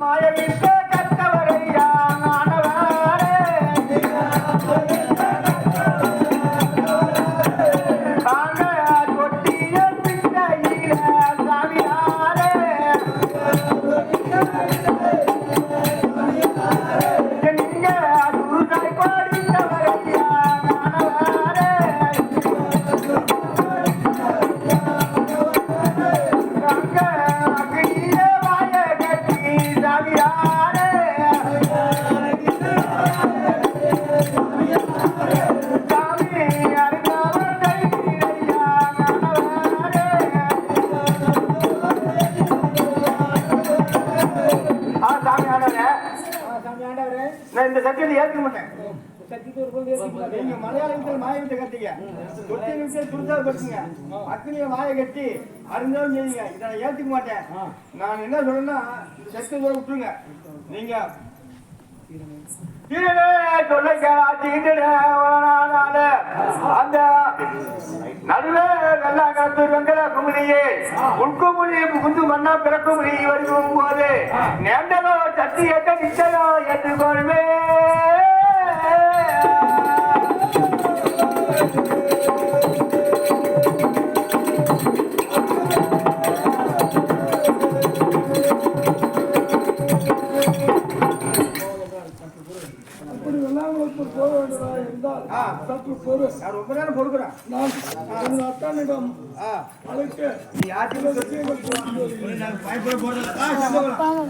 மாயவிட்டு நான் இந்த சத்தியத்தை ஏத்துக்க மாட்டேன். நீங்க மலையாளத்தில் மாய வித்தை கத்தீங்க தொட்டி நிமிஷம் துருத்தா படுத்துங்க அக்னிய மாய கட்டி அறிஞ்சாலும் செய்யுங்க. இதை நான் ஏத்துக்க மாட்டேன். நான் என்ன சொல்றேன்னா செத்து விட்டுருங்க. நீங்க அந்த நடுவே வெள்ளா காத்து வெங்கல குமிழியே உள்குமிழி புகுந்து மண்ணா பிறக்குமிழி வரும் போது நேர்ந்ததோ அப்படி வெள்ளாங்குளத்து போக வேண்டியதாக இருந்தால் ஆ. சற்று பொறு நான் ரொம்ப நேரம் பொறுக்கிறேன் நான் எனது அத்தானிடம் ஆ அழைக்க நீ யார்கிட்ட சில விஷயங்கள் சொல்லுங்கள். பயப்பட போறது ஆ சம்பவம்